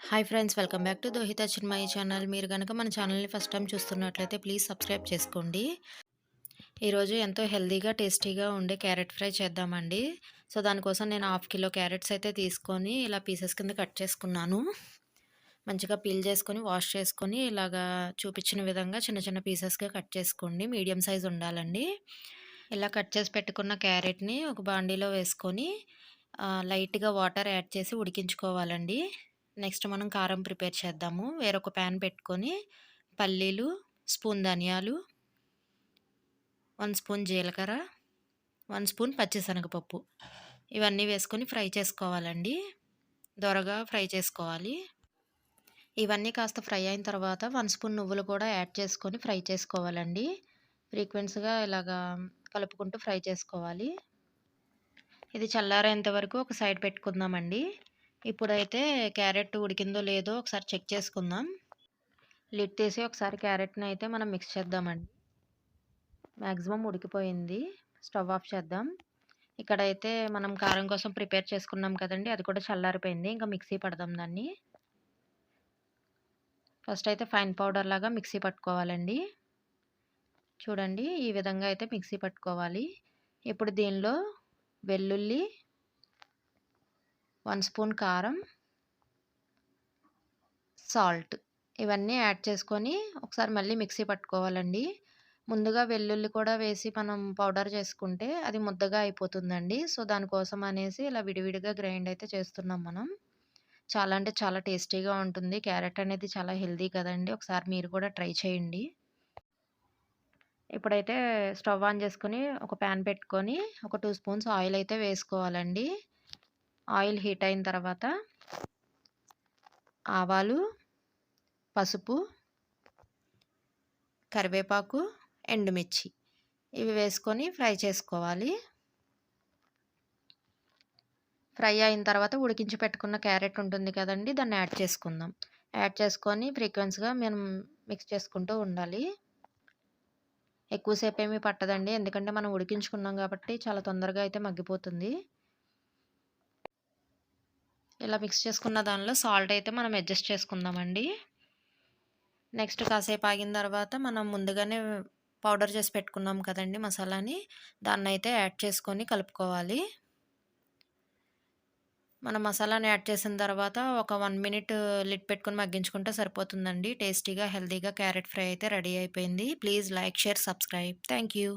Hi friends welcome back to Dohitha Chinmayi channel మీరు కనుక మన ఛానల్ని ఫస్ట్ టైం చూస్తున్నట్లయితే ప్లీజ్ సబ్స్క్రైబ్ చేసుకోండి. ఈరోజు ఎంతో హెల్దీగా టేస్టీగా ఉండే క్యారెట్ ఫ్రై చేద్దామండి. సో దానికోసం నేను హాఫ్ కిలో క్యారెట్స్ అయితే తీసుకొని ఇలా పీసెస్ కింద కట్ చేసుకున్నాను. మంచిగా పీల్ చేసుకొని వాష్ చేసుకొని ఇలాగా చూపించిన విధంగా చిన్న చిన్న పీసెస్గా కట్ చేసుకోండి. మీడియం సైజ్ ఉండాలండి. ఇలా కట్ చేసి పెట్టుకున్న క్యారెట్ని ఒక బాండీలో వేసుకొని లైట్గా వాటర్ యాడ్ చేసి ఉడికించుకోవాలండి. నెక్స్ట్ మనం కారం ప్రిపేర్ చేద్దాము. వేరొక ప్యాన్ పెట్టుకొని పల్లీలు స్పూన్ ధనియాలు వన్ స్పూన్ జీలకర్ర వన్ స్పూన్ పచ్చిశనగపప్పు. ఇవన్నీ వేసుకొని ఫ్రై చేసుకోవాలండి. దొరగా ఫ్రై చేసుకోవాలి. ఇవన్నీ కాస్త ఫ్రై అయిన తర్వాత వన్ స్పూన్ నువ్వులు కూడా యాడ్ చేసుకొని ఫ్రై చేసుకోవాలండి. ఫ్రీక్వెన్సీగా ఇలాగా కలుపుకుంటూ ఫ్రై చేసుకోవాలి. ఇది చల్లారేంత వరకు ఒక సైడ్ పెట్టుకుందామండి. ఇప్పుడైతే క్యారెట్ ఉడికిందో లేదో ఒకసారి చెక్ చేసుకుందాం. లిడ్ తీసి ఒకసారి క్యారెట్ని అయితే మనం మిక్స్ చేద్దామండి. మ్యాక్సిమం ఉడికిపోయింది. స్టవ్ ఆఫ్ చేద్దాం. ఇక్కడైతే మనం కారం కోసం ప్రిపేర్ చేసుకున్నాం కదండి అది కూడా చల్లారిపోయింది. ఇంకా మిక్సీ పడదాం దాన్ని. ఫస్ట్ అయితే ఫైన్ పౌడర్ లాగా మిక్సీ పట్టుకోవాలండి. చూడండి ఈ విధంగా అయితే మిక్సీ పట్టుకోవాలి. ఇప్పుడు దీనిలో వెల్లుల్లి వన్ స్పూన్ కారం సాల్ట్ ఇవన్నీ యాడ్ చేసుకొని ఒకసారి మళ్ళీ మిక్సీ పట్టుకోవాలండి. ముందుగా వెల్లుల్లి కూడా వేసి మనం పౌడర్ చేసుకుంటే అది ముద్దగా అయిపోతుందండి. సో దానికోసం అనేసి ఇలా విడివిడిగా గ్రైండ్ అయితే చేస్తున్నాం మనం. చాలా అంటే చాలా టేస్టీగా ఉంటుంది. క్యారెట్ అనేది చాలా హెల్దీ కదండి. ఒకసారి మీరు కూడా ట్రై చేయండి. ఇప్పుడైతే స్టవ్ ఆన్ చేసుకొని ఒక ప్యాన్ పెట్టుకొని ఒక టూ స్పూన్స్ ఆయిల్ అయితే వేసుకోవాలండి. ఆయిల్ హీట్ అయిన తర్వాత ఆవాలు పసుపు కరివేపాకు ఎండుమిర్చి ఇవి వేసుకొని ఫ్రై చేసుకోవాలి. ఫ్రై అయిన తర్వాత ఉడికించి పెట్టుకున్న క్యారెట్ ఉంటుంది కదండి దాన్ని యాడ్ చేసుకుందాం. యాడ్ చేసుకొని ఫ్రీక్వెన్స్గా మనం మిక్స్ చేసుకుంటూ ఉండాలి. ఎక్కువసేపు ఏమీ పట్టదండి ఎందుకంటే మనం ఉడికించుకున్నాం కాబట్టి చాలా తొందరగా అయితే మగ్గిపోతుంది. ఇలా మిక్స్ చేసుకున్న దానిలో సాల్ట్ అయితే మనం అడ్జస్ట్ చేసుకుందామండి. నెక్స్ట్ కాసేపు ఆగిన తర్వాత మనం ముందుగానే పౌడర్ చేసి పెట్టుకున్నాం కదండి మసాలాని దాన్ని అయితే యాడ్ చేసుకొని కలుపుకోవాలి. మనం మసాలాని యాడ్ చేసిన తర్వాత ఒక వన్ మినిట్ లిట్ పెట్టుకొని మగ్గించుకుంటే సరిపోతుందండి. టేస్టీగా హెల్తీగా క్యారెట్ ఫ్రై అయితే రెడీ అయిపోయింది. Please like share subscribe. Thank you.